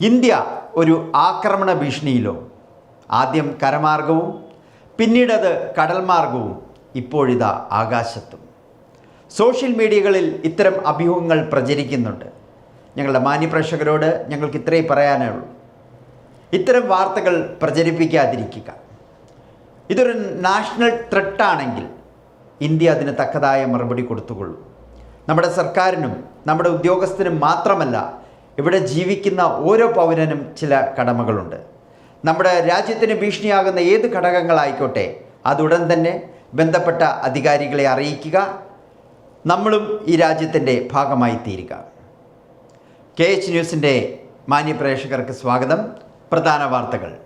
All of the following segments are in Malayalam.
ഇന്ത്യ ഒരു ആക്രമണ ഭീഷണിയിലോ. ആദ്യം കരമാർഗവും പിന്നീടത് കടൽ മാർഗവും ഇപ്പോഴിതാ ആകാശത്തും. സോഷ്യൽ മീഡിയകളിൽ ഇത്തരം അഭ്യൂഹങ്ങൾ പ്രചരിക്കുന്നുണ്ട്. ഞങ്ങളുടെ മാന്യപ്രേക്ഷകരോട് ഞങ്ങൾക്ക് ഇത്രയും പറയാനേ ഉള്ളൂ. ഇത്തരം വാർത്തകൾ പ്രചരിപ്പിക്കാതിരിക്കുക. ഇതൊരു നാഷണൽ ത്രെട്ടാണെങ്കിൽ ഇന്ത്യ അതിന് തക്കതായ മറുപടി കൊടുത്തുകൊള്ളും. നമ്മുടെ സർക്കാരിനും നമ്മുടെ ഉദ്യോഗസ്ഥനും മാത്രമല്ല ഇവിടെ ജീവിക്കുന്ന ഓരോ പൗരനും ചില കടമകളുണ്ട്. നമ്മുടെ രാജ്യത്തിന് ഭീഷണിയാകുന്ന ഏത് ഘടകങ്ങളായിക്കോട്ടെ അതുടൻ തന്നെ ബന്ധപ്പെട്ട അധികാരികളെ അറിയിക്കുക നമ്മളും ഈ രാജ്യത്തിന്റെ ഭാഗമായി തീരുക. കെ എച്ച് ന്യൂസിന്റെ മാന്യപ്രേക്ഷകർക്ക് സ്വാഗതം. പ്രധാന വാർത്തകൾ.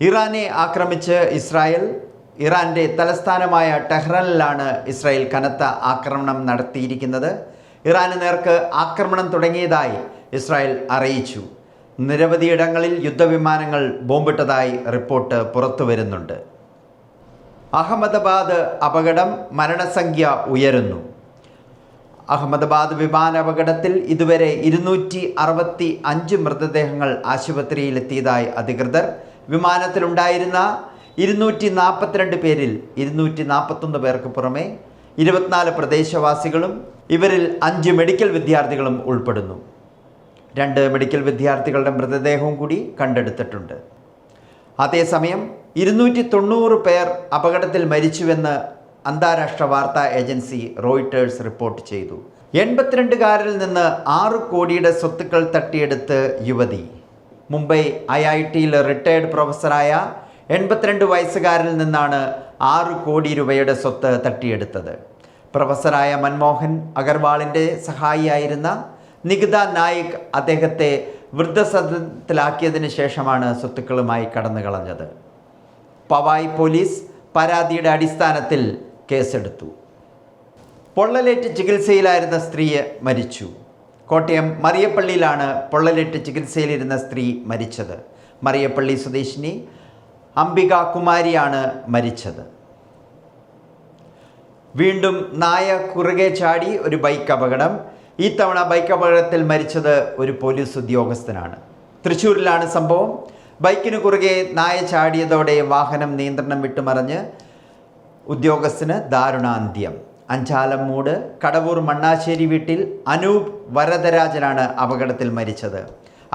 ഇറാനെ ആക്രമിച്ച് ഇസ്രായേൽ ഇറാന്റെ തലസ്ഥാനമായ ടെഹ്റാനിലാണ് ഇസ്രായേൽ കനത്ത ആക്രമണം നടത്തിയിരിക്കുന്നത്. ഇറാന് നേർക്ക് ആക്രമണം തുടങ്ങിയതായി ഇസ്രായേൽ അറിയിച്ചു. നിരവധിയിടങ്ങളിൽ യുദ്ധവിമാനങ്ങൾ ബോംബിട്ടതായി റിപ്പോർട്ട് പുറത്തു വരുന്നുണ്ട്. അഹമ്മദാബാദ് അപകടം മരണസംഖ്യ ഉയരുന്നു. അഹമ്മദാബാദ് വിമാന അപകടത്തിൽ ഇതുവരെ ഇരുന്നൂറ്റി അറുപത്തി അഞ്ച് മൃതദേഹങ്ങൾ ആശുപത്രിയിലെത്തിയതായി അധികൃതർ. വിമാനത്തിലുണ്ടായിരുന്ന ഇരുന്നൂറ്റി നാൽപ്പത്തിരണ്ട് പേരിൽ ഇരുന്നൂറ്റി നാൽപ്പത്തൊന്ന് പേർക്ക് പുറമെ ഇരുപത്തിനാല് പ്രദേശവാസികളും ഇവരിൽ അഞ്ച് മെഡിക്കൽ വിദ്യാർത്ഥികളും ഉൾപ്പെടുന്നു. രണ്ട് മെഡിക്കൽ വിദ്യാർത്ഥികളുടെ മൃതദേഹവും കൂടി കണ്ടെടുത്തിട്ടുണ്ട്. അതേസമയം ഇരുന്നൂറ്റി തൊണ്ണൂറ് പേർ അപകടത്തിൽ മരിച്ചുവെന്ന് അന്താരാഷ്ട്ര വാർത്താ ഏജൻസി റോയിട്ടേഴ്സ് റിപ്പോർട്ട് ചെയ്തു. എൺപത്തിരണ്ടുകാരിൽ നിന്ന് ആറ് കോടിയുടെ സ്വത്തുക്കൾ തട്ടിയെടുത്ത് യുവതി. മുംബൈ ഐ ഐ ടിയിൽ റിട്ടയർഡ് പ്രൊഫസറായ എൺപത്തിരണ്ട് വയസ്സുകാരിൽ നിന്നാണ് ആറ് കോടി രൂപയുടെ സ്വത്ത് തട്ടിയെടുത്തത്. പ്രൊഫസറായ മൻമോഹൻ അഗർവാളിന്റെ സഹായിയായിരുന്ന നികിത നായിക് അദ്ദേഹത്തെ വൃദ്ധസദനത്തിലാക്കിയതിന് ശേഷമാണ് സ്വത്തുക്കളുമായി കടന്നു കളഞ്ഞത്. പവായ് പോലീസ് പരാതിയുടെ അടിസ്ഥാനത്തിൽ കേസെടുത്തു. പൊള്ളലേറ്റ് ചികിത്സയിലായിരുന്ന സ്ത്രീയെ മരിച്ചു. കോട്ടയം മറിയപ്പള്ളിയിലാണ് പൊള്ളലേറ്റ് ചികിത്സയിലിരുന്ന സ്ത്രീ മരിച്ചത്. മറിയപ്പള്ളി സ്വദേശിനി അംബിക കുമാരിയാണ് മരിച്ചത്. വീണ്ടും നായ കുറുകെ ചാടി ഒരു ബൈക്ക് അപകടം. ഈ തവണ ബൈക്ക് അപകടത്തിൽ മരിച്ചത് ഒരു പോലീസ് ഉദ്യോഗസ്ഥനാണ്. തൃശ്ശൂരിലാണ് സംഭവം. ബൈക്കിന് കുറുകെ നായ ചാടിയതോടെ വാഹനം നിയന്ത്രണം വിട്ടുമറിഞ്ഞ് ഉദ്യോഗസ്ഥന് ദാരുണാന്ത്യം. അഞ്ചാലം മൂട് കടവൂർ മണ്ണാശ്ശേരി വീട്ടിൽ അനൂപ് വരദരാജനാണ് അപകടത്തിൽ മരിച്ചത്.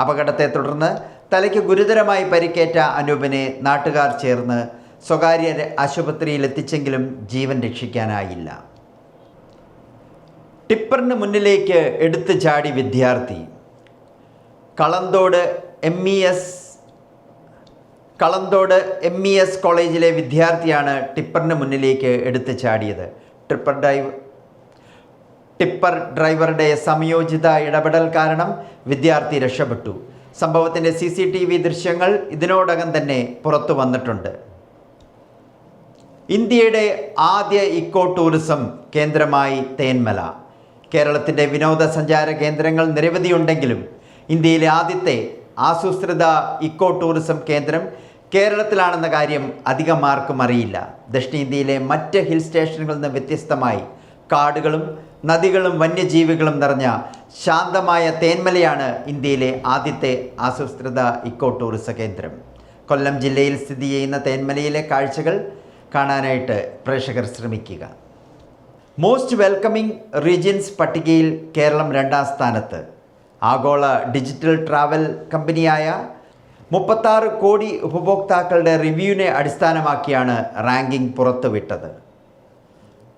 അപകടത്തെ തുടർന്ന് തലയ്ക്ക് ഗുരുതരമായി പരിക്കേറ്റ അനൂപിനെ നാട്ടുകാർ ചേർന്ന് സ്വകാര്യ ആശുപത്രിയിൽ എത്തിച്ചെങ്കിലും ജീവൻ രക്ഷിക്കാനായില്ല. ടിപ്പറിന് മുന്നിലേക്ക് എടുത്തു ചാടി വിദ്യാർത്ഥി. Kalanthode M E S Kalanthode M E S കോളേജിലെ വിദ്യാർത്ഥിയാണ് ടിപ്പറിന് മുന്നിലേക്ക് എടുത്തു ചാടിയത്. ടിപ്പർ ഡ്രൈവ് ടിപ്പർ ഡ്രൈവറുടെ സംയോജിത ഇടപെടൽ കാരണം വിദ്യാർത്ഥി രക്ഷപ്പെട്ടു. സംഭവത്തിന്റെ സി സി ടി വി ദൃശ്യങ്ങൾ ഇതിനോടകം തന്നെ പുറത്തു വന്നിട്ടുണ്ട്. ഇന്ത്യയുടെ ആദ്യ ഇക്കോ ടൂറിസം കേന്ദ്രമായി തേന്മല കേരളത്തിന്റെ വിനോദസഞ്ചാര കേന്ദ്രങ്ങൾ നിരവധിയുണ്ടെങ്കിലും ഇന്ത്യയിലെ ആദ്യത്തെ ആസൂത്രിത ഇക്കോ ടൂറിസം കേന്ദ്രം കേരളത്തിലാണെന്ന കാര്യം അധികം ആർക്കും അറിയില്ല. ദക്ഷിണേന്ത്യയിലെ മറ്റ് ഹിൽ സ്റ്റേഷനുകളിൽ നിന്ന് വ്യത്യസ്തമായി കാടുകളും നദികളും വന്യജീവികളും നിറഞ്ഞ ശാന്തമായ തേന്മലയാണ് ഇന്ത്യയിലെ ആദ്യത്തെ ആസൂത്രിത ഇക്കോ ടൂറിസം കേന്ദ്രം. കൊല്ലം ജില്ലയിൽ സ്ഥിതി ചെയ്യുന്ന തേന്മലയിലെ കാഴ്ചകൾ കാണാനായിട്ട് പ്രേക്ഷകർ ശ്രമിക്കുക. മോസ്റ്റ് വെൽക്കമിംഗ് റീജിയൻസ് പട്ടികയിൽ കേരളം രണ്ടാം സ്ഥാനത്ത്. ആഗോള ഡിജിറ്റൽ ട്രാവൽ കമ്പനിയായ മുപ്പത്താറ് കോടി ഉപഭോക്താക്കളുടെ റിവ്യൂവിനെ അടിസ്ഥാനമാക്കിയാണ് റാങ്കിംഗ് പുറത്തുവിട്ടത്.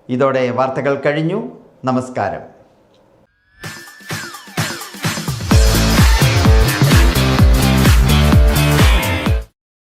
ഇതോടെ വാർത്തകൾ കഴിഞ്ഞു. നമസ്കാരം.